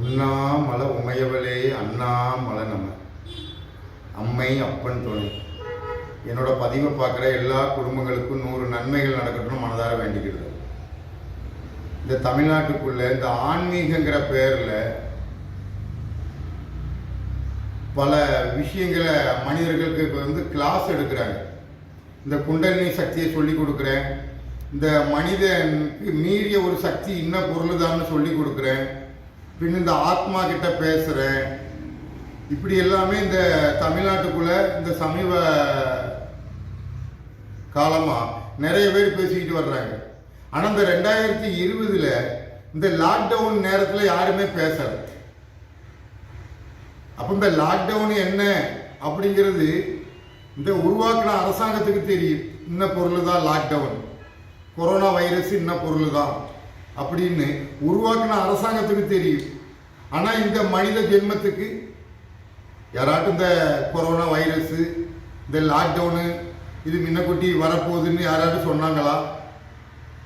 உண்ணாமல உமையவளே அண்ணாமல நம்ம அம்மை அப்பன் துணை. என்னோட பதிவை பார்க்குற எல்லா குடும்பங்களுக்கும் நூறு நன்மைகள் நடக்கணும்னு மனதார வேண்டிக்கிறது. இந்த தமிழ்நாட்டுக்குள்ள இந்த ஆன்மீகங்கிற பேரில் பல விஷயங்களை மனிதர்களுக்கு இப்போ வந்து கிளாஸ் எடுக்கிறாங்க. இந்த குண்டலினி சக்தியை சொல்லி கொடுக்குறேன். இந்த மனிதனுக்கு மீறிய ஒரு சக்தி இன்ன பொருளுதான்னு சொல்லி கொடுக்குறேன். பின் இந்த ஆத்மா கிட்ட பேசுகிறேன் இப்படி எல்லாமே இந்த தமிழ்நாட்டுக்குள்ள இந்த சமீப காலமாக நிறைய பேர் பேசிக்கிட்டு வர்றாங்க. ஆனால் இந்த ரெண்டாயிரத்தி இருபதில் இந்த லாக்டவுன் நேரத்தில் யாருமே பேசலை. அப்போ இந்த லாக்டவுன் என்ன அப்படிங்கிறது இந்த உருவாக்கின அரசாங்கத்துக்கு தெரியும். இன்ன பொருள் தான் லாக்டவுன் கொரோனா வைரஸ் இன்ன பொருள் தான் அப்படின்னு உருவாக்கின அரசாங்கத்துக்கு தெரியும். ஆனால் இந்த மனித ஜென்மத்துக்கு யாராட்டும் இந்த கொரோனா வைரஸ் இந்த லாக்டவுனு இது முன்னக்குட்டி வரப்போகுதுன்னு யாராட்டும் சொன்னாங்களா?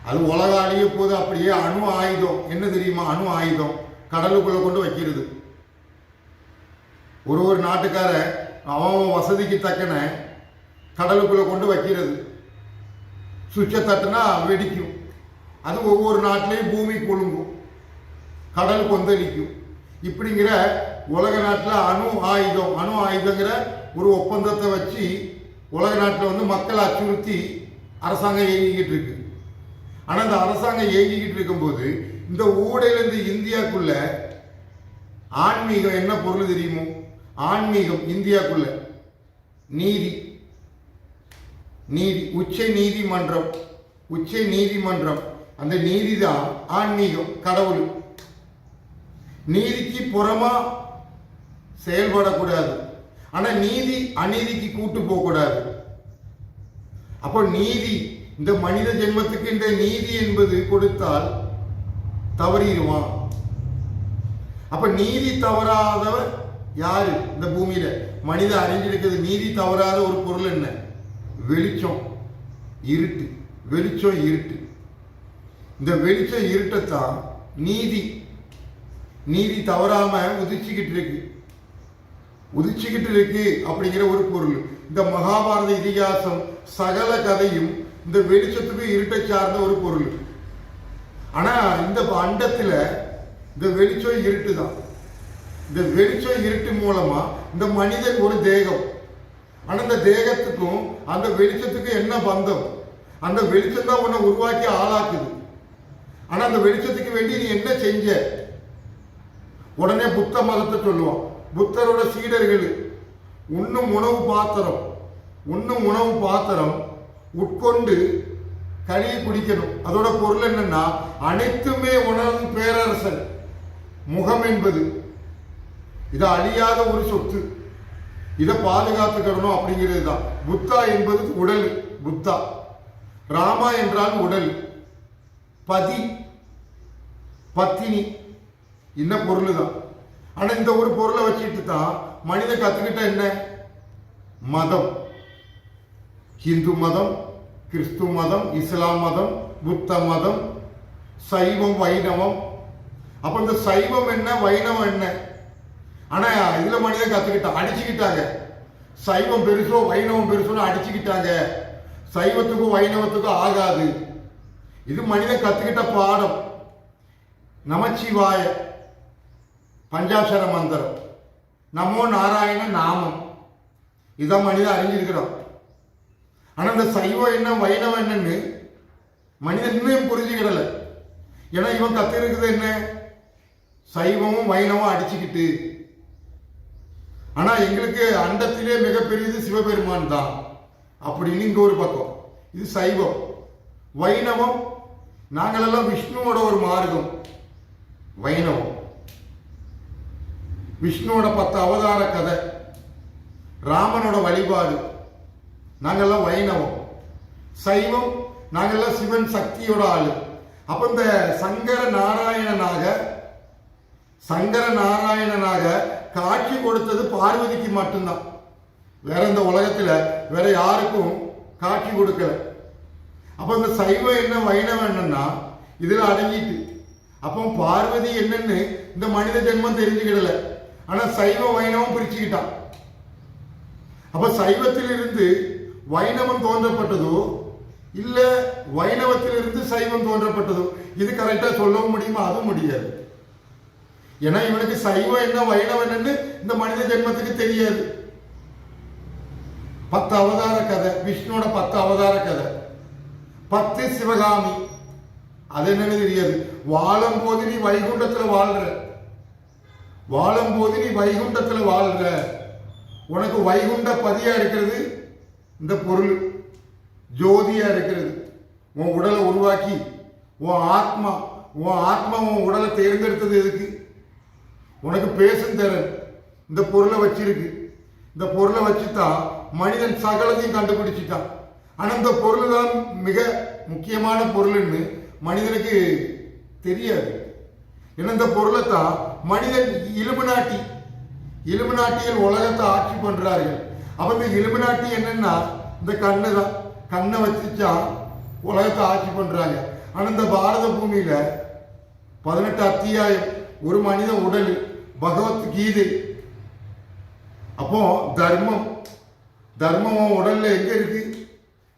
அது உலக அழிய போது அப்படியே அணு ஆயுதம். என்ன தெரியுமா? அணு ஆயுதம் கடலுக்குள்ள கொண்டு வைக்கிறது. ஒரு ஒரு நாட்டுக்கார அவன் அவன் வசதிக்கு தக்கன கடலுக்குள்ள கொண்டு வைக்கிறது. சுவிட்சை தட்டுனா வெடிக்கும். அது ஒவ்வொரு நாட்டிலையும் பூமி குலுங்கும் கடல் கொந்தளிக்கும். இப்படிங்கிற உலக நாட்டில் அணு ஆயுதம் அணு ஆயுதங்கிற ஒரு ஒப்பந்தத்தை வச்சு உலக நாட்டில் வந்து மக்களை அச்சுறுத்தி அரசாங்கம் இயங்கிக்கிட்டு இருக்கு. ஆனால் இந்த அரசாங்கம் இயங்கிக்கிட்டு இருக்கும்போது இந்த ஊடையிலேருந்து இந்தியாக்குள்ள ஆன்மீகம் என்ன பொருள் தெரியுமோ? ஆன்மீகம் இந்தியாக்குள்ள. நீதி. நீதி. உச்ச நீதிமன்றம். உச்ச நீதிமன்றம். அந்த நீதி தான் ஆன்மீகம் கடவுள் நீதிக்கு புறமா செயல்படக்கூடாது. ஆனா நீதி அநீதிக்கு கூட்டு போகக்கூடாது. அப்போ நீதி இந்த மனித ஜென்மத்துக்கு இந்த நீதி என்பது கொடுத்தால் தவறிடுவான் அப்ப நீதி தவறாதவர் யாரு? இந்த பூமியில மனித அறிஞ்சிருக்கிறது நீதி தவறாத ஒரு பொருள் என்ன? வெளிச்சம் இருட்டு. வெளிச்சம் இருட்டு. இந்த வெளிச்சம் இருட்டத்தான் நீதி. நீதி தவறாம உதிச்சுக்கிட்டு இருக்கு உதிச்சுக்கிட்டு இருக்கு அப்படிங்கிற ஒரு பொருள். இந்த மகாபாரத இதிகாசம் சகல கதையும் இந்த வெளிச்சத்துக்கு இருட்டை சார்ந்த ஒரு பொருள். ஆனா இந்த அண்டத்துல இந்த வெளிச்சம் இருட்டு தான் இந்த வெளிச்சம் இருட்டு மூலமா இந்த மனிதன் ஒரு தேகம். ஆனா இந்த தேகத்துக்கும் அந்த வெளிச்சத்துக்கும் என்ன பந்தம்? அந்த வெளிச்சம் தான் உன்னை உருவாக்கி ஆளாக்குது. ஆனா அந்த வெளிச்சத்துக்கு வேண்டி நீ என்ன செஞ்ச? உடனே புத்த மதத்தை சொல்லுவான். புத்தரோட சீடர்கள் உண்ணும் உணவு பாத்திரம் உண்ணும் உணவு பாத்திரம் உட்கொண்டு கழுவி குடிக்கணும். அதோட பொருள் என்னன்னா அனைத்துமே உணரும் பேரரசன். முகம் என்பது. இது அழியாத ஒரு சொத்து. இதை பாதுகாத்துக்கணும் அப்படிங்கிறது தான் புத்தா என்பது உடல். புத்தா. ராமா என்றால் உடல். பதி பத்தினி என்ன பொருள் தான் ஆனால் இந்த ஒரு பொருளை வச்சுட்டு தான் மனித கற்றுக்கிட்ட என்ன? மதம். ஹிந்து மதம் கிறிஸ்து மதம் இஸ்லாம் மதம் புத்த மதம் சைவம் வைணவம். அப்போ இந்த சைவம் என்ன வைணவம் என்ன? ஆனால் இதில் மனிதன் கத்துக்கிட்டான் அடிச்சுக்கிட்டாங்க. சைவம் பெருசோ வைணவம் பெருசோன்னு அடிச்சுக்கிட்டாங்க. சைவத்துக்கும் வைணவத்துக்கும் ஆகாது. இது மனிதன் கத்துக்கிட்ட பாடம். நமச்சிவாய பஞ்சாட்சர மந்திரம். நமோ நாராயண நாமம். இதான் மனிதன் அறிஞ்சிருக்கிறான். ஆனால் இந்த சைவம் என்ன வைணவம் என்னன்னு மனிதன் இன்னும் புரிஞ்சுக்கிடல. ஏன்னா இவன் கத்திருக்குது என்ன? சைவமும் வைணவம் அடிச்சுக்கிட்டு. ஆனால் எங்களுக்கு அண்டத்திலே மிகப்பெரியது சிவபெருமான் தான். அப்படின்னு இங்கே ஒரு பக்கம். இது சைவம். வைணவம் நாங்களெல்லாம் விஷ்ணுவோட ஒரு மார்க்கம் வைணவம். விஷ்ணுவோட பத்து அவதார கதை ராமனோட வழிபாடு நாங்கெல்லாம் வைணவம். சைவம் நாங்கெல்லாம் சிவன் சக்தியோட ஆளு. அப்போ இந்த சங்கர நாராயணனாக சங்கர நாராயணனாக காட்சி கொடுத்தது பார்வதிக்கு மட்டும்தான். வேற இந்த உலகத்தில் வேற யாருக்கும் காட்சி கொடுக்கல. அப்போ இந்த சைவம் என்ன வைணவம் என்னன்னா இதில் அடங்கிட்டு. அப்போ பார்வதி என்னன்னு இந்த மனித ஜென்மம் தெரிஞ்சுக்கிடல. ஆனா சைவ வைணவம் பிரிச்சுக்கிட்டான் அப்ப சைவத்திலிருந்து வைணவம் தோன்றப்பட்டதோ இல்ல வைணவத்திலிருந்து சைவம் தோன்றப்பட்டதோ இது கரெக்டா சொல்லவும் முடியுமா? அதுவும் முடியாது. ஏன்னா இவனுக்கு சைவம் என்ன வைணவம் என்னன்னு இந்த மனித ஜென்மத்துக்கு தெரியாது. பத்து அவதார கதை விஷ்ணுவோட பத்து அவதார கதை. பத்து சிவகாமி. அது என்னன்னு தெரியாது. வாழும் போது நீ வைகுண்டத்தில் வாழ்ற. வாழும் போது நீ வைகுண்டத்தில் வாழ்ற. உனக்கு வைகுண்ட பதியா இருக்கிறது இந்த பொருள். ஜோதியா இருக்கிறது. உன் உடலை உருவாக்கி. உன் ஆத்மா. உன் ஆத்மா உன் உடலை தேர்ந்தெடுத்தது எதுக்கு? உனக்கு பேசும் திறன் இந்த பொருளை வச்சிருக்கு. இந்த பொருளை வச்சுதான் மனிதன் சகலத்தையும் கண்டுபிடிச்சிட்டான். ஆனால் இந்த பொருள் தான் மிக முக்கியமான பொருள்னு மனிதனுக்கு தெரியாது. ஏன்னா இந்த பொருளை தான் மனிதன் இலும்பு நாட்டி இலும்பு நாட்டியில் உலகத்தை ஆட்சி பண்றார்கள். அப்ப இந்த நாட்டி என்னன்னா இந்த கண்ணு தான் கண்ணை வச்சுச்சா உலகத்தை ஆட்சி பண்றாங்க. ஆனா இந்த பாரத பூமியில பதினெட்டு அத்தியாயம் ஒரு மனித உடல் பகவத் கீதை. அப்போ தர்மம் தர்மம் உடல்ல எங்க இருக்கு?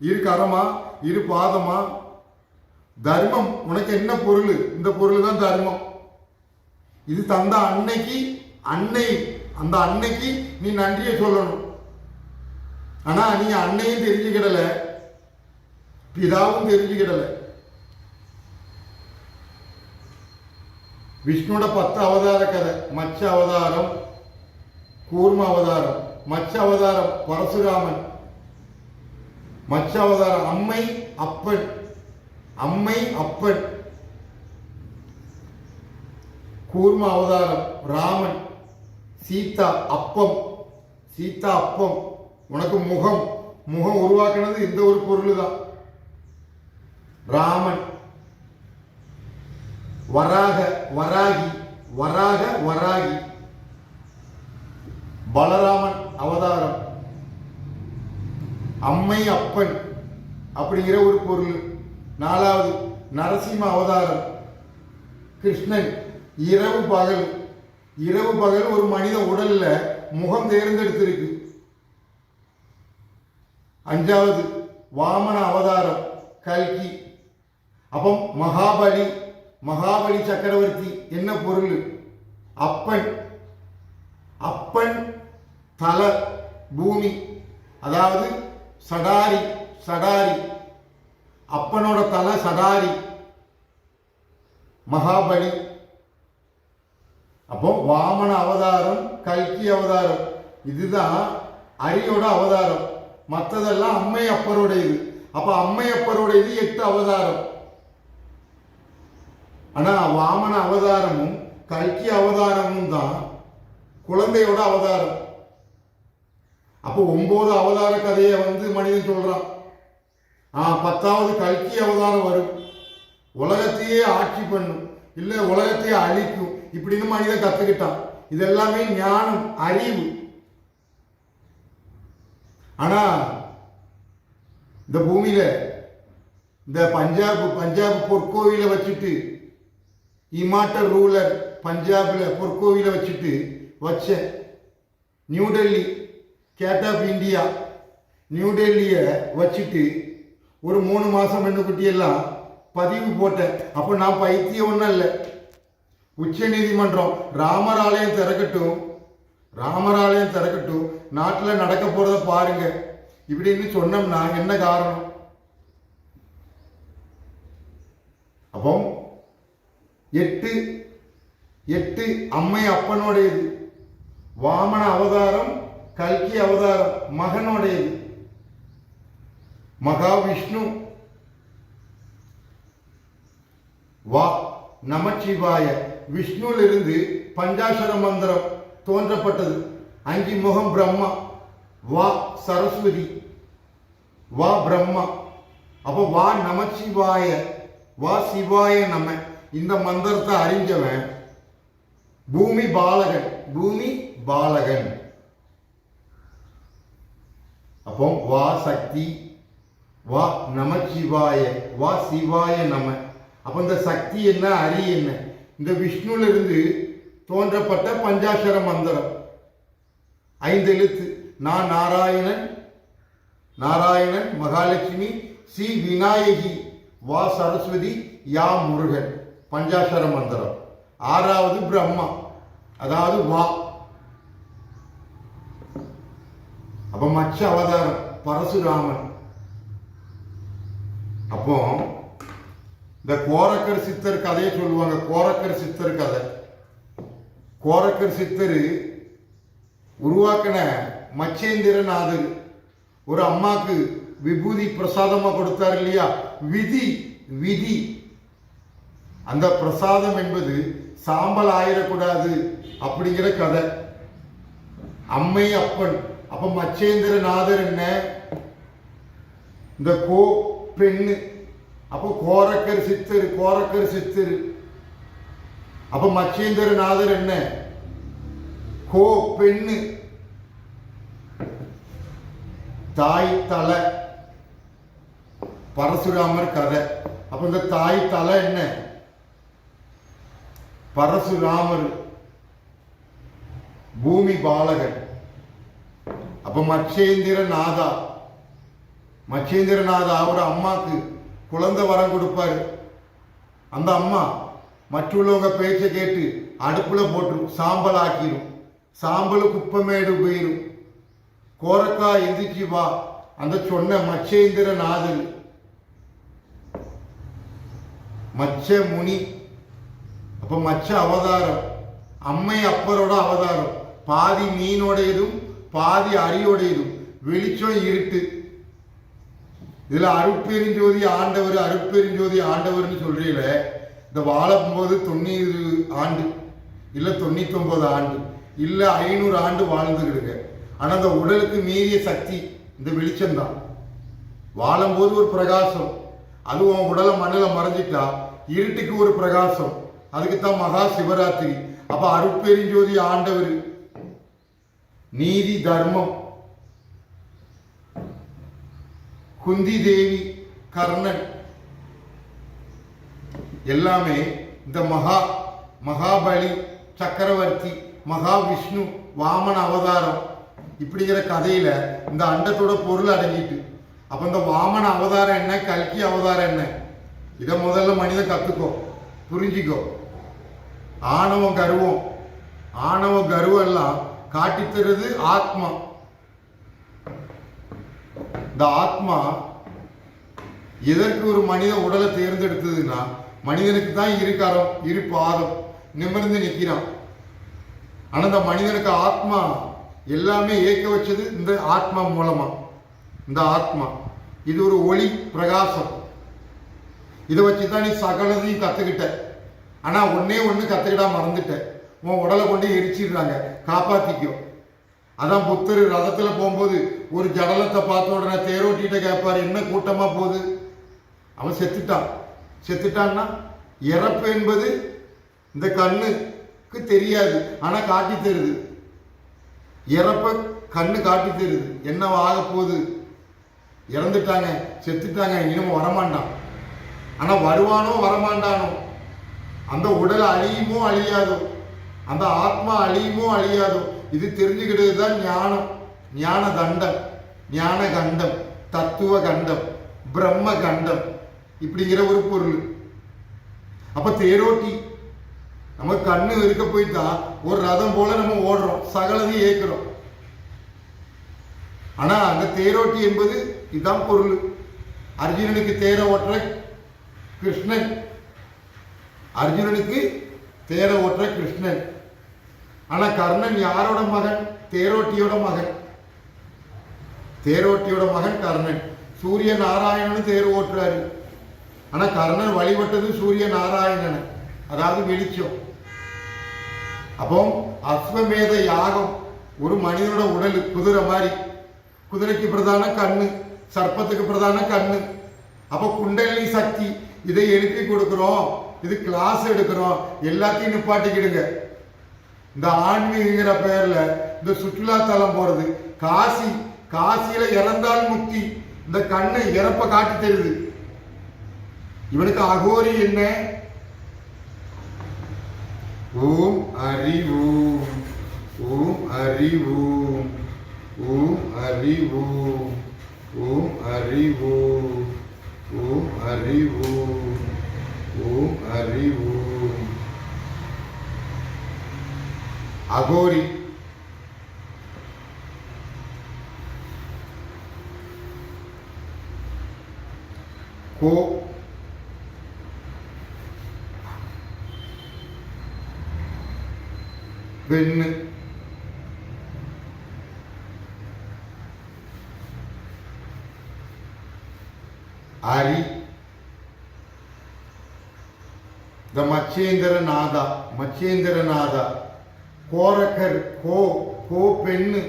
இரு கரமா இரு பாதமா. தர்மம் உனக்கு என்ன பொருள்? இந்த பொருள் தான் தர்மம். இது தந்த அன்னைக்கு அன்னை அந்த அன்னைக்கு நீ நன்றியை சொல்லணும். ஆனா நீ அன்னையும் தெரிஞ்சுக்கிடல. பிதாவும் தெரிஞ்சுக்கிடல. விஷ்ணுவோட பத்து அவதார கதை. மச்ச அவதாரம் கூர்ம அவதாரம். மச்ச அவதாரம் பரசுராமன். மச்ச அவதாரம் அம்மை அப்பன். அம்மை அப்பன். கூர்ம அவதாரம் ராமன். சீதா அப்பம். சீதா அப்பம். உனக்கு முகம். முகம் உருவாக்கினது இந்த ஒரு பொருள் தான் ராமன். வராக வராகி வராக வராகி. பலராமன் அவதாரம். அம்மை அப்பன் அப்படிங்கிற ஒரு பொருள். நாலாவது நரசிம்ம அவதாரம். கிருஷ்ணன் இரவு பகல். இரவு பகல் ஒரு மனித உடல்ல முகம் தேர்ந்தெடுத்திருக்கு. அஞ்சாவது வாமன அவதாரம் கல்கி. அப்போ மகாபலி மகாபலி சக்கரவர்த்தி என்ன பொருள்? அப்பன். அப்பன் தல பூமி. அதாவது சடாரி சடாரி. அப்பனோட தலை சடாரி. மகாபலி. அப்போ வாமன அவதாரம் கல்கி அவதாரம். இதுதான் அரியோட அவதாரம். மற்றதெல்லாம் அம்மை அப்பரோட இது அப்ப அம்மை அப்பரோட இது எட்டு அவதாரம். ஆனா வாமன அவதாரமும் கல்கி அவதாரமும் தான் குழந்தையோட அவதாரம். அப்போ ஒன்பது அவதார கதையை வந்து மனிதன் சொல்றான். ஆ பத்தாவது கல்கி அவதாரம் வரும். உலகத்தையே ஆட்சி பண்ணும். இல்லை உலகத்தையே அழிக்கும். இப்படின்னு மனிதன் கத்துக்கிட்டான். இது எல்லாமே ஞானம் அறிவு. ஆனா இந்த பூமியில இந்த பஞ்சாப் பஞ்சாப் பொற்கோவில வச்சுட்டு இமாட்டல் ரூலர் பஞ்சாபில் பொற்கோவில வச்சுட்டு வச்சேன். New Delhi. Gate of India new டெல்லியை வச்சுட்டு ஒரு மூணு மாதம் எல்லாம் பதிவு போட்டேன். அப்போ நான் பைத்தியம் ஒன்றும் இல்லை. உச்ச நீதிமன்றம் ராமர் ஆலயம் திறக்கட்டும். ராமர் ஆலயம் திறக்கட்டும். நாட்டில் நடக்க போகிறத பாருங்க. இப்படின்னு சொன்னோம்னா என்ன காரணம்? அப்போ எட்டு எட்டு அம்மை அப்பனுடையது வாமன அவதாரம் கல்கி அவதாரம் மகனுடையது மகாவிஷ்ணு வா நமச்சிவாய விஷ்ணுவிலிருந்து பஞ்சாசர மந்திரம் தோன்றப்பட்டது அஞ்சு முகம் பிரம்மா வா சரஸ்வதி வா பிரம்மா அப்போ வா நமச்சிவாய வா சிவாய நம இந்த மந்திரத்தை அறிஞ்சவன் பூமி பாலகன் பூமி பாலகன் அப்போ வா சக்தி வா நமச்சிவாய வா சிவாய நம. அப்போ இந்த சக்தி என்ன அரி என்ன? இந்த விஷ்ணுலருந்து தோன்றப்பட்ட பஞ்சாட்சர மந்திரம். ஐந்து எழுத்து. நான் நாராயணன் நாராயணன் மகாலட்சுமி சி விநாயகி வா சரஸ்வதி யா முருகன். பஞ்சாட்சர மந்திரம். ஆறாவது பிரம்மா. அதாவது வா. அப்போ மச்ச அவதாரம் பரசுராமன். அப்போ இந்த கோரக்கர் சித்தர் கதையை சொல்லுவாங்க கோரக்கர் சித்தர் கதை. கோரக்கர் சித்தர் உருவாக்கின மச்சேந்திரநாதர் ஒரு அம்மாக்கு விபூதி பிரசாதமாக கொடுத்தார் இல்லையா? விதி விதி. அந்த பிரசாதம் என்பது சாம்பல் ஆயிடக்கூடாது அப்படிங்கிற கதை. அம்மை அப்பன். அப்ப மச்சேந்திரநாதர் என்ன? இந்த கோ பெண்ணு. அப்போ கோரக்கர் சித்தர் கோரக்கர் சித்தர். அப்ப மச்சேந்திரநாதர் என்ன? கோ பெண்ணு. தாய் தலை. பரசுராமர் கதை. அப்ப இந்த தாய் தலை என்ன? பரசுராமர். பூமி பாலகன். அப்ப மச்சேந்திரநாதா. மச்சேந்திரநாதா அவர் அம்மாவுக்கு குழந்தை வரம் கொடுப்பாரு. அந்த அம்மா மற்றவங்க பேச்சை கேட்டு அடுப்பில் போட்டுரும் சாம்பல் ஆக்கிடும் சாம்பல் குப்பமேடு போயிரும். கோரக்கா எந்திரிச்சு வா அந்த சொன்ன மச்சேந்திரநாதர். மச்ச முனி. அப்போ மச்ச அவதாரம். அம்மை அப்பரோட அவதாரம். பாதி மீனோட இதுவும் பாதி அரியோடையதும் வெளிச்சம் இருட்டு. இதுல அருட்பெருஞ்சோதி ஆண்டவர் அருட்பெருஞ்சோதி ஆண்டவர்னு சொல்றீல இந்த வாழும்போது தொண்ணூறு ஆண்டு இல்லை தொண்ணூத்தொம்பது ஆண்டு இல்லை ஐநூறு ஆண்டு வாழ்ந்துக்கிடுங்க ஆனால் அந்த உடலுக்கு மீறிய சக்தி இந்த வெளிச்சம்தான். வாழும்போது ஒரு பிரகாசம். அது உன் உடலை மண்ணில் மறைஞ்சிட்டா இருட்டுக்கு ஒரு பிரகாசம். அதுக்கு தான் மகா சிவராத்திரி. அப்போ அருட்பெருஞ்சோதி ஆண்டவர் நீதி தர்மம். குந்தி தேவி கர்ணன். எல்லாமே இந்த மகா மகாபலி சக்கரவர்த்தி மகாவிஷ்ணு வாமன அவதாரம். இப்படிங்கிற கதையில இந்த அண்டத்தோட பொருள் அடங்கிட்டு. அப்ப இந்த வாமன அவதாரம் என்ன கல்கி அவதாரம் என்ன? இதை முதல்ல மனிதன் கத்துக்கோ புரிஞ்சிக்கோ. ஆணவம் கருவம். ஆணவ கருவெல்லாம் காட்டித்தருது காட்டித் ஆத்மா. இந்த ஆத்மா எதற்கு ஒரு மனித உடலை தேர்ந்தெடுத்ததுன்னா மனிதனுக்கு தான் இரு இரு பாதம் நிமிர்ந்து நிற்கிறான். ஆனால் இந்த மனிதனுக்கு ஆத்மா எல்லாமே ஏக்க வச்சது இந்த ஆத்மா மூலமா. இந்த ஆத்மா. இது ஒரு ஒளி பிரகாசம். இதை வச்சு தான் நீ சகலதையும் கத்துக்கிட்ட. ஆனா ஒன்னே ஒன்று கத்துக்கிட்டா மறந்துட்ட. உன் உடலை கொண்டு எரிச்சிடுறாங்க காப்பாத்திக்கும் அதான் புத்தர் ரதத்தில் போகும்போது ஒரு ஜடலத்தை பார்த்த உடனே தேரோட்டிகிட்ட கேட்பாரு என்ன கூட்டமாக போகுது? அவன் செத்துட்டான். செத்துட்டான்னா இறப்பு என்பது இந்த கண்ணுக்கு தெரியாது ஆனால் காட்டி தருது. இறப்ப கண்ணு காட்டி தருது. என்ன ஆக போகுது? இறந்துட்டாங்க செத்துட்டாங்க இனிமே வரமாட்டான். ஆனால் வருவானோ வரமாட்டானோ? அந்த உடல் அழியுமோ அழியாதோ? அந்த ஆத்மா அழியுமோ அழியாதோ இது தெரிஞ்சுக்கிட்டது தான் ஞானம். ஞான தண்டம் ஞான கண்டம் தத்துவ கண்டம் பிரம்ம கண்டம் இப்படிங்கிற ஒரு பொருள். அப்ப தேரோட்டி நம்ம கண்ணு இருக்க போயிட்டா ஒரு ரதம் போல நம்ம ஓடுறோம் சகலதையும் ஏற்கிறோம் ஆனா அந்த தேரோட்டி என்பது இதுதான் பொருள். அர்ஜுனனுக்கு தேர ஓட்டுற கிருஷ்ணன். அர்ஜுனனுக்கு தேர ஓட்டுற கிருஷ்ணன். ஆனா கர்ணன் யாரோட மகன்? தேரோட்டியோட மகன். தேரோட்டியோட மகன் கர்ணன். சூரிய நாராயணன் தேர் ஓட்டுறாரு. ஆனா கர்ணன் வழிபட்டது சூரிய நாராயணன் அதாவது வெளிச்சம். அப்போ அஸ்வமேத யாகம் ஒரு மனிதனோட உடல் குதிரை மாதிரி. குதிரைக்கு பிரதான கண்ணு சர்ப்பத்துக்கு பிரதான கண்ணு. அப்போ குண்டலினி சக்தி இதை எழுப்பி கொடுக்குறோம். இது கிளாஸ் எடுக்கிறோம். எல்லாத்தையும் நிப்பாட்டிக்கிடுங்க. இந்த ஆன்மீகங்கிற பெயர்ல இந்த சுற்றுலா தலம் போறது. காசி காசியில இறந்தால் முக்தி. இந்த கண்ணு இறப்ப காட்டி தருது. இவனுக்கு அகோரி என்ன? ஓம் அறிவோம் ஓம் ஓம் ஓம் ஓம் ஓம் ஓம் ஓம் ஓம் ஓம் ஓம் ஹரி ஓம் அகோரி கோ வெண்ணு அரி த மச்சேந்திரநாதா மச்சேந்திரநாதா கோரக்கர் கோ கோ பெண்ணு.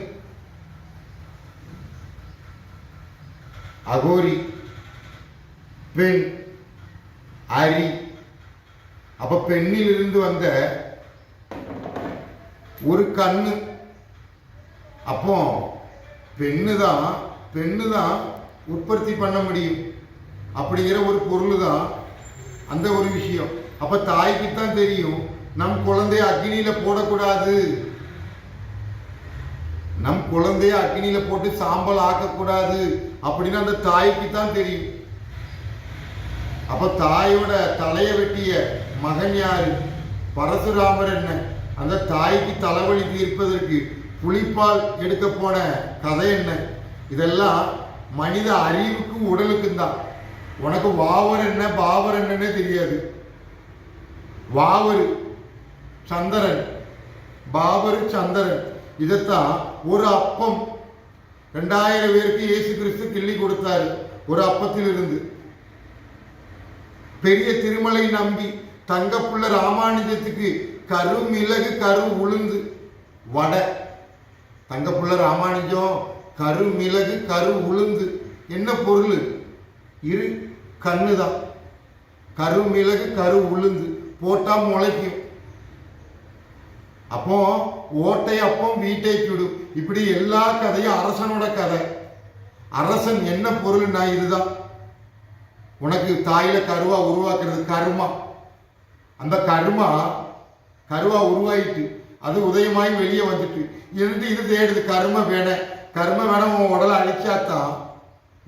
அகோரி பெண் அரி. அப்ப பெண்ணிலிருந்து வந்த ஒரு கண்ணு. அப்போ பெண்ணு தான் பெண்ணு தான் உற்பத்தி பண்ண முடியும். அப்படிங்கிற ஒரு பொருள் தான் அந்த ஒரு விஷயம். அப்ப தாய்க்கு தான் தெரியும். நம் குழந்தைய அக்னியில போடக்கூடாது. நம் குழந்தைய அக்னியில போட்டு சாம்பல் ஆக்கக்கூடாது. அப்படின்னு அந்த தாய்க்கு தான் தெரியும். அப்ப தாயோட தலையை வெட்டிய மகன் யாரு? பரசுராமர் என்ன? அந்த தாய்க்கு தலைவலி தீர்ப்பதற்கு புளிப்பால் எடுக்க போன கதை என்ன? இதெல்லாம் மனித அறிவுக்கும் உடலுக்கும் தான். உனக்கு வாவர் என்ன பாவர் என்னன்னே தெரியாது. வாவர். சந்திரன். பாபர் சந்திரன். இதைத்தான் ஒரு அப்பம். ரெண்டாயிரம் பேருக்கு இயேசு கிறிஸ்து கிள்ளி கொடுத்தாரு. ஒரு அப்பத்தில் இருந்து பெரிய திருமலை நம்பி தங்கப்புள்ள ராமானுஜத்துக்கு கரு மிளகு கரு உளுந்து வடை. தங்கப்புள்ள ராமானுஜம் கரு மிளகு கரு உளுந்து. என்ன பொருள்? இரு கண்ணு தான் கரு மிளகு கரு உளுந்து. போட்டால் முளைக்கும். அப்போ ஓட்டை அப்பம் வீட்டை கிடும் இப்படி எல்லா கதையும் அரசனோட கதை. அரசன் என்ன பொருள்னா இதுதான். உனக்கு தாயில கருவா உருவாக்குறது கருமா. அந்த கருமா கருவா உருவாயிட்டு அது உதயமாய் வெளியே வந்துட்டு. இருந்து இது தேடுது கரும வேணை. கரும வேணை உன் உடலை அழிச்சாத்தான்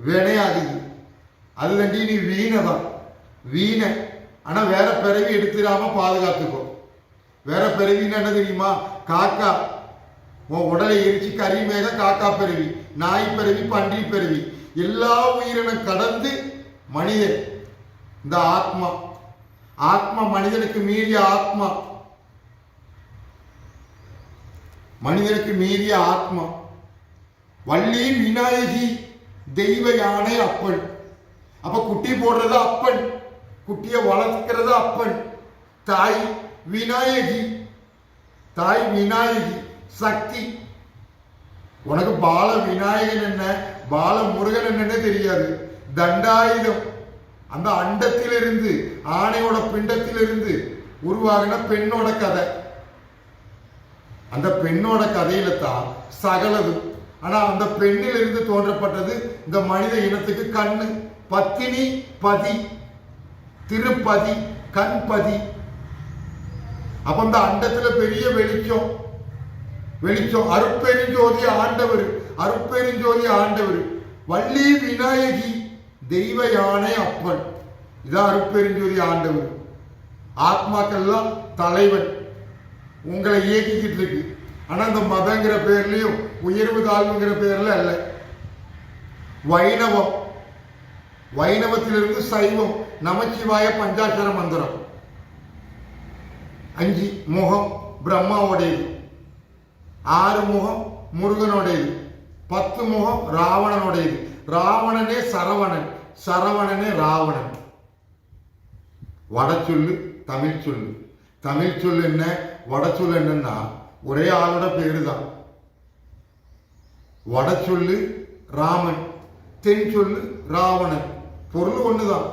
வினையாகுது ஆகுது. அது தண்டி நீ வீணை தான் வீணை. ஆனா வேற பிறவி எடுத்துடாம பாதுகாத்துக்கோ. வேற பிறவின்னு என்ன தெரியுமா? காக்கா. உன் உடலை எரிச்சு கறி மேல காக்கா பிறவி நாய் பிறவி பன்றி பிறவி. எல்லா உயிரினம் கடந்து மனிதன். இந்த ஆத்மா. ஆத்மா மனிதனுக்கு மீறிய ஆத்மா. மனிதனுக்கு மீறிய ஆத்மா. வள்ளி விநாயகி தெய்வ யானை அப்பன். அப்ப குட்டி போடுறது அப்பன். குட்டியை வளர்க்கிறது அப்பன். தாய் விநாயகி தாய் விநாயகி சக்தி. உனக்கு பால விநாயகன் என்ன பால முருகன் என்னன்னு தெரியாது. தண்டாயுதம். அந்த அண்டத்திலிருந்து ஆணையோட பிண்டத்திலிருந்து உருவாகின பெண்ணோட கதை. அந்த பெண்ணோட கதையில தான் சகலதும். ஆனா அந்த பெண்ணிலிருந்து தோன்றப்பட்டது இந்த மனித இனத்துக்கு கண்ணு. பத்தினி பதி. திருப்பதி கண்பதி. அப்ப அந்த அண்டத்துல பெரிய வெளிச்சம். வெளிச்சம். அருப்பெருஞ்சோதி ஆண்டவர். அருப்பெருஞ்சோதி ஆண்டவர். வள்ளி விநாயகி தெய்வ யானை அப்பன். இதான் அருப்பெருஞ்சோதி ஆண்டவர். ஆத்மாக்கெல்லாம் தலைவன். உங்களை இயக்கிக்கிட்டு இருக்கு. ஆனா இந்த மதங்கிற பேர்லயும் உயர்வு தாழ்வுங்கிற பேர்ல அல்ல. வைணவம். வைணவத்திலிருந்து சைவம். நமச்சிவாய பஞ்சாட்சர மந்திரம். அஞ்சு முகம் பிரம்மாவுடையது ஆறு முகம் முருகனுடையது பத்து முகம் ராவணனுடையது ராவணனே சரவணன் சரவணனே ராவணன். வடச்சொல்லு தமிழ் சொல்லு தமிழ் சொல் என்ன? வடச்சொல்லு என்னன்னா ஒரே ஆளோட பேரு தான் வடச்சொல்லு ராமன். தென் சொல்லு ராவணன். பொருள் ஒண்ணுதான்.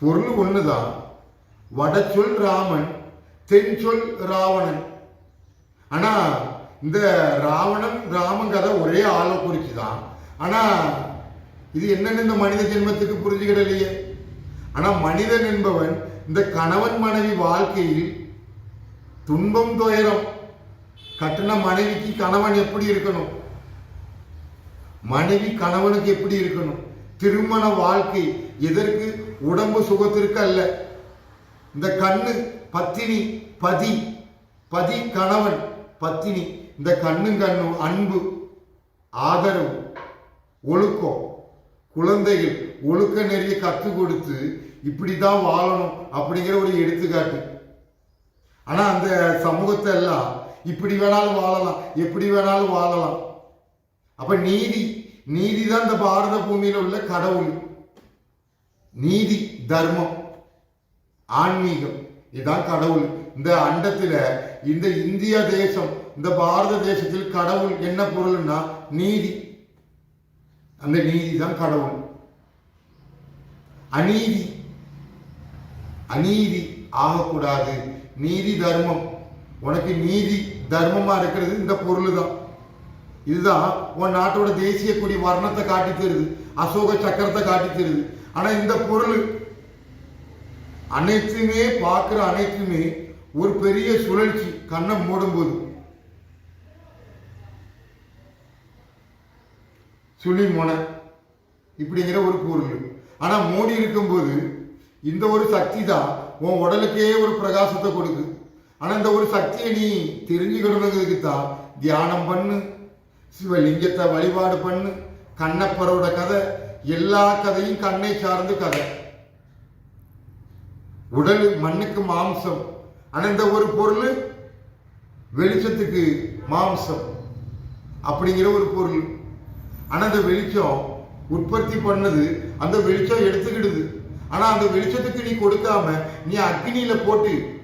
பொருள் ஒண்ணுதான். வடச்சொல் ராமன் தென் சொல் ராவணன். ஆனா இந்த ராவணன் ராமன் கதை ஒரே ஆளை குறிச்சுதான். ஆனா இது என்னன்னு இந்த மனித ஜென்மத்துக்கு புரிஞ்சுக்கிடலையே. ஆனா மனிதன் என்பவன் இந்த கணவன் மனைவி வாழ்க்கையில் துன்பம் துயரம் கட்டின மனைவிக்கு கணவன் எப்படி இருக்கணும்? மனைவி கணவனுக்கு எப்படி இருக்கணும்? திருமண வாழ்க்கை எதற்கு? உடம்பு சுகத்திற்கு அல்ல. இந்த கண்ணு பத்தினி பதி பதி கணவன் பத்தினி. இந்த கண்ணும் கண்ணும் அன்பு ஆதரவு ஒழுக்கம். குழந்தைகள் ஒழுக்க நெறிய கற்றுக் கொடுத்து இப்படிதான் வாழணும் அப்படிங்கிற ஒரு எடுத்துக்காட்டு. ஆனால் அந்த சமூகத்தை எல்லாம் இப்படி வேணாலும் வாழலாம் எப்படி வேணாலும் வாழலாம். அப்ப நீதி நீதி தான் இந்த பாரத பூமியில் உள்ள கடவுள். நீதி தர்மம். ஆன்மீகம். இதுதான் கடவுள். இந்த அண்டத்தில் இந்த இந்திய தேசம் இந்த பாரத தேசத்தில் கடவுள் என்ன பொருள்னா நீதி. அந்த நீதி தான் கடவுள். அநீதி. அநீதி ஆகக்கூடாது. நீதி தர்மம். உனக்கு நீதி தர்மமா இருக்கிறது இந்த பொருள் தான் இதுதான் உன் நாட்டோட தேசிய கொடி வர்ணத்தை காட்டி தருது அசோக சக்கரத்தை காட்டி தருது ஆனா இந்த பொருள் அனைத்துமே பார்க்குற அனைத்துமே ஒரு பெரிய சுழற்சி கண்ணை மூடும்போது. சுழி முனை இப்படிங்கிற ஒரு பொருள் ஆனால் மூடி இருக்கும்போது இந்த ஒரு சக்தி தான் உன் உடலுக்கே ஒரு பிரகாசத்தை கொடுக்கு. ஆனால் இந்த ஒரு சக்தியை நீ தெரிஞ்சுக்கணுங்கிறதுக்கு தான் தியானம் பண்ணு சிவலிங்கத்தை வழிபாடு பண்ணு கண்ணப்பரோட கதை எல்லா கதையும் கண்ணை சார்ந்த கதை. உடல் மண்ணுக்கு மாம்சம். அந்த இந்த ஒரு பொருள் வெளிச்சத்துக்கு மாம்சம். அப்படிங்கிற ஒரு பொருள். அந்த வெளிச்சம் உற்பத்தி பண்ணது அந்த வெளிச்சம் எடுத்துக்கிடுது. ஆனா அந்த வெளிச்சத்துக்கு நீ கொடுக்காம நீ அக்னியில போட்டு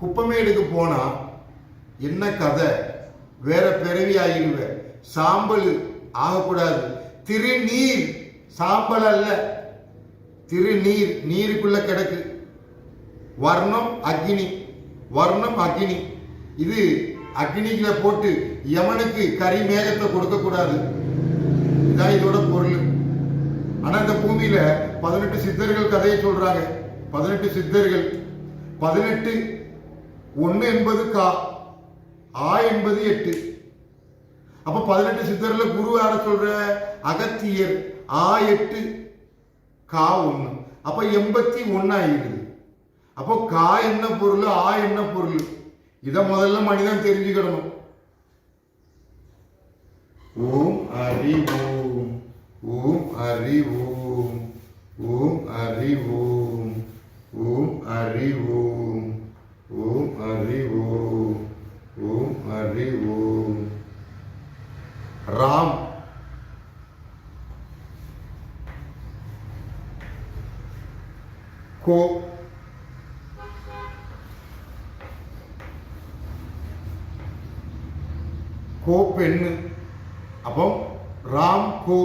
குப்பமேடுக்கு போனா என்ன கதை? வேற பிறவி ஆகிடுவ. சாம்பல் ஆகக்கூடாது. திருநீர். சாம்பல் அல்ல. திருநீர். நீருக்குள்ள கிடக்கு. வர்ணம் அக்னி. வர்ணம் அக்னி. இது அக்னிக்குள்ள போட்டு யமனுக்கு கரி மேகத்தை கொடுக்க கூடாது இதான் இதோட பொருள். ஆனா இந்த பூமியில பதினெட்டு சித்தர்கள் கதையை சொல்றாங்க. பதினெட்டு சித்தர்கள். பதினெட்டு ஒன்னு என்பது கா ஆ என்பது எட்டு. அப்ப பதினெட்டு சித்தர்ல குரு யார சொல்ற? அகத்தியர். ஆ எட்டு கா ஒன்று அப்ப எண்பத்தி ஒன்று ஆயிடுது. அப்போ கா என்ன பொருள் ஆ என்ன பொருள்? இதை முதல்ல மனிதன் தெரிஞ்சுக்கிடணும் ஓம் ஹரி ஓம் ஓம் ஹரி ஓம் ஓம் ஹரி ஓம் ஓம் ஹரி ஓம் ஓம் ஹரி ஓம் ஓம் ஹரி ஓம். ராம். கோ. கோ பெண்ணு. அப்போ ராம் கோ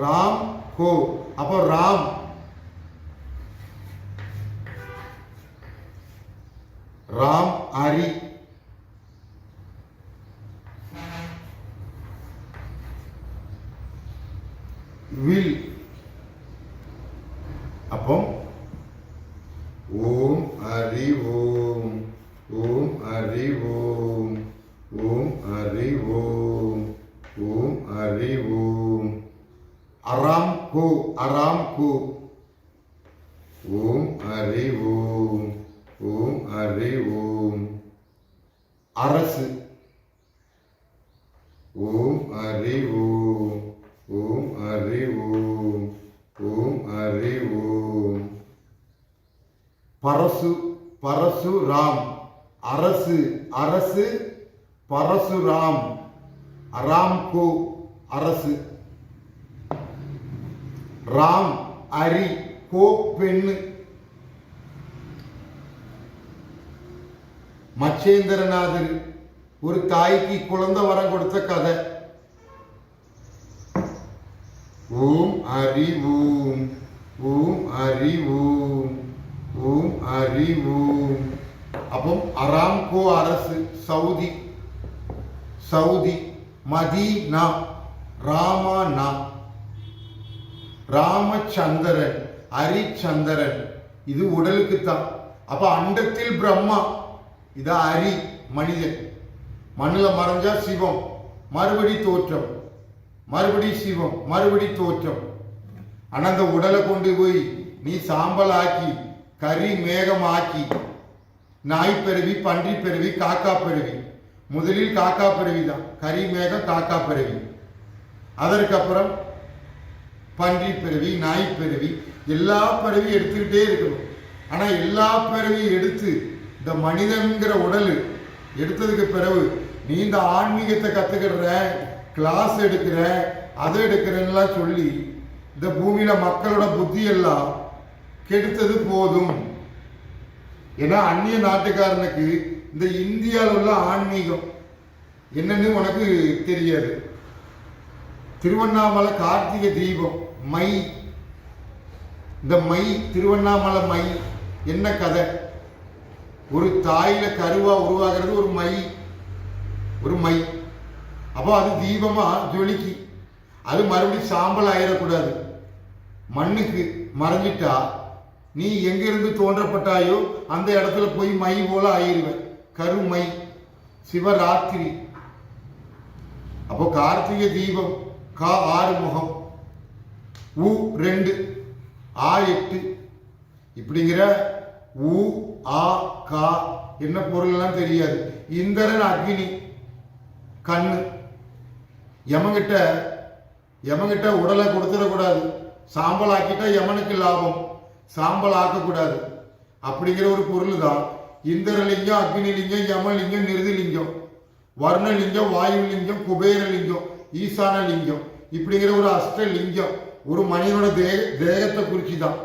ராம் கோ அப்போ ராம் ராம் ஹரி வில் அப்போ ஓம் ஹரி ஓம் ஓம் ஹரி ஓம் ஓம் ஹரி ஓம் ஓம் ஹரி ஓம் அராம் கோ அராம் கோ ஓம் ஹரி ஓம் ஓம் ஹரி ஓம் அரசு ஓம் அரி ஓம். ஓம் அரி ஓம். ஓம் அரி ஓம். பரசு பரசுராம் அரசு அரசு பரசுராம் அராம்கோ அரசு. ராம் அரி கோ பெண்ணு. மச்சேந்திரநாதர் ஒரு தாய்க்கு குழந்தை வரம் கொடுத்த கதை. ஓம் அரி ஓம் ஓம் அரி ஓம் ஓம் அரி ஓம் அப்போ அராம்கோ அரசு Saudi Saudi Medina ராமானா Ramachandran Harichandran இது உடலுக்கு தான் அப்ப அண்டத்தில் பிரம்மா இது அரி மனிதன். மண்ணில் மறைஞ்சா சிவம் மறுபடி தோற்றம். மறுபடி சிவம் மறுபடி தோற்றம். ஆனால் அந்த உடலை கொண்டு போய் நீ சாம்பல் ஆக்கி கறி மேகம் ஆக்கி நாய் பிறவி பன்றி பிறவி காக்கா பிறவி. முதலில் காக்கா பிறவி தான் கறி மேகம் காக்கா பிறவி. அதற்கப்புறம் பன்றி பிறவி நாய் பிறவி. எல்லா பிறவியும் எடுத்துக்கிட்டே இருக்கணும். ஆனால் எல்லா பிறவியும் எடுத்து இந்த மனிதன்கிற உடல் எடுத்ததுக்கு பிறகு நீ இந்த ஆன்மீகத்தை கற்றுக்கிடுற கிளாஸ் எடுக்கிற அதை எடுக்கிறேன்னுலாம் சொல்லி இந்த பூமியில மக்களோட புத்தி எல்லாம் கெடுத்தது போதும். ஏன்னா அந்நிய நாட்டுக்காரனுக்கு இந்த இந்தியாவில் உள்ள ஆன்மீகம் என்னன்னு உனக்கு தெரியாது. திருவண்ணாமலை கார்த்திகை தீபம் மை. இந்த மை திருவண்ணாமலை மை என்ன கதை? ஒரு தாயில கருவா உருவாகிறது ஒரு மை. ஒரு மை அப்போ அது தீபமாக ஜொலிக்கு அது மறுபடியும் சாம்பல் ஆயிடக்கூடாது மண்ணுக்கு மறைஞ்சிட்டா நீ எங்கிருந்து தோன்றப்பட்டாயோ அந்த இடத்துல போய் மை போல ஆயிடுவேன் கருமை சிவராத்திரி அப்போ கார்த்திகை தீபம் கா ஆறு முகம் உ ரெண்டு ஆ எட்டு இப்படிங்கிற உ ஆ கா என்ன பொருள்லாம் தெரியாது இந்திரன் அக்னி கண்ணு. யமங்கிட்ட யமங்கிட்ட உடலை கொடுத்துடக்கூடாது. சாம்பல் ஆக்கிட்டா யமனுக்கு லாபம். சாம்பல் ஆக்கக்கூடாது. அப்படிங்கிற ஒரு பொருள் தான் இந்திரலிங்கம் அக்னிலிங்கம் யமலிங்கம் நிருதிலிங்கம். வர்ணலிங்கம் வாயுலிங்கம் குபேரலிங்கம் ஈசானலிங்கம். இப்படிங்கிற ஒரு அஷ்டலிங்கம் ஒரு மனிதனோட தேக தேகத்தை குறிச்சு தான்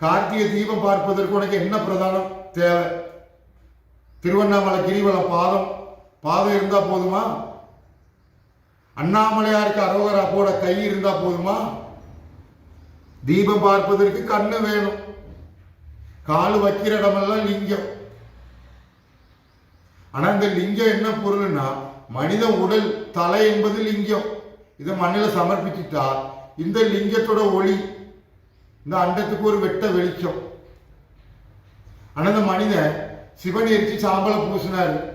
கார்த்திகை தீபம் பார்ப்பதற்கு உனக்கு என்ன பிரதானம் தேவை? திருவண்ணாமலை கிரிவல பாதம் பாதம் இருந்தால் போதுமா? அண்ணாமலையாருக்கு அரோகர் அப்போட கை இருந்தால் போதுமா? தீபம் பார்ப்பதற்கு கண்ணு வேணும். கால் வைக்கிற இடமெல்லாம் லிங்கம். ஆனா இந்த லிங்கம் என்ன பொருள்னா மனித உடல் தலை என்பது லிங்கம். இதை மண்ணில் சமர்ப்பிச்சுட்டா இந்த லிங்கத்தோட ஒளி இந்த அண்டத்துக்கு ஒரு வெட்ட வெளிச்சம். ஆனா இந்த மனிதன் சிவன் எரிச்சு சாம்பலை பூசினாரு.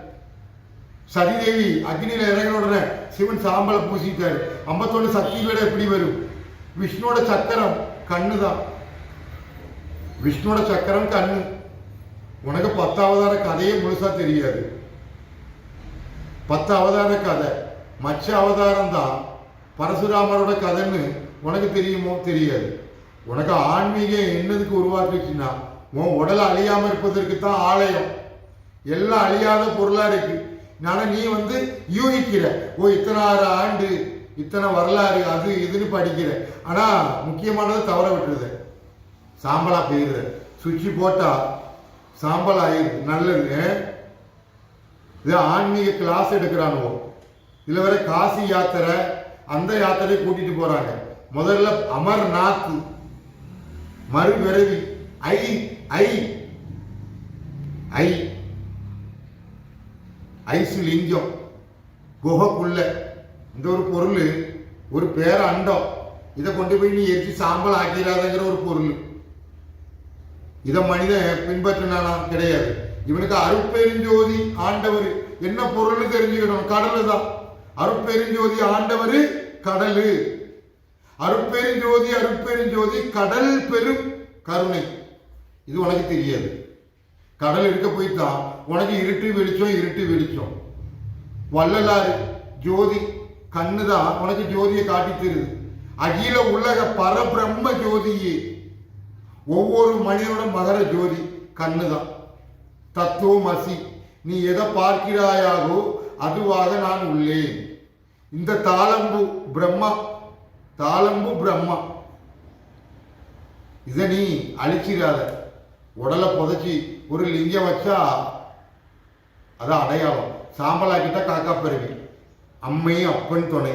சதிதேவி அக்னியில் இறங்கின உடனே சிவன் சாம்பலை பூசிட்டாரு. ஐம்பத்தொன்று சக்தி வேட எப்படி வரும்? விஷ்ணுவோட சக்கரம் கண்ணு தான் விஷ்ணுவோட சக்கரம் கண்ணு. உனக்கு பத்து அவதார கதையே முழுசா தெரியாது. பத்து அவதார கதை. மச்ச அவதாரம் தான் பரசுராமரோட கதைன்னு உனக்கு தெரியுமோ தெரியாது. உனக்கு ஆன்மீகம் என்னதுக்கு உருவாக்குச்சுன்னா உன் உடல் அழியாமல் இருப்பதற்கு தான் ஆலயம். எல்லாம் அழியாத பொருளா இருக்கு. ஆனா நீ வந்து யூகிக்கிற. ஓ இத்தனை ஆறு ஆண்டு இத்தனை வரலாறு அது இதுன்னு படிக்கிற. ஆனா முக்கியமானது தவற விட்டுருது. சாம்பலா போயிடுற சுவிட்சு போட்டா சாம்பல் ஆயிடுது நல்லது இது ஆன்மீக கிளாஸ் எடுக்கிறானுவோ. இதில் வர காசி யாத்திரை அந்த யாத்திரையை கூட்டிட்டு போறாங்க. முதல்ல அமர்நாத் மறுபிறவி ஐ ஐ ஐ. ஐசு லிங்கம் குகைக்குள்ள. இந்த ஒரு பொருள் ஒரு பேர அண்டம் இதை கொண்டு போய் நீ எரிச்சு சாம்பல் ஆக்கிடாதங்கிற ஒரு பொருள். இதை மனிதன் பின்பற்றினானா கிடையாது. இவனுக்கு அருட்பெருஞ்சோதி ஆண்டவர். என்ன பொருள்னு தெரிஞ்சுக்கணும்? கடலு தான். அருட்பெருஞ்சோதி ஆண்டவர் கடலு. அருட்பெருஞ்சோதி அருட்பெருஞ்சோதி கடல் பெரும் கருணை. இது உனக்கு தெரியாது. கடல் இருக்க போய்தான் உனக்கு இருட்டு வெளிச்சம் இருட்டு வெளிச்சம் வள்ளலாறு ஜோதி கண்ணு தான் உனக்கு ஜோதியை காட்டி தருது அகில உலக பரபிரம்ம ஜோதியே. ஒவ்வொரு மனிதனோட மகர ஜோதி கண்ணு தான் தத்துவம் அசி நீ எதை பார்க்கிறாயாகோ அதுவாக நான் உள்ளேன். இந்த தாளம்பு பிரம்மா தாளம்பு பிரம்மா. இதை நீ அழிச்சிடாத. உடலை புதைச்சி ஒரு லிங்கம் வச்சா அதான் அடையாளம். சாம்பலாக்கிட்டா காக்கா பருவி அம்மையும் அப்பன் துணை.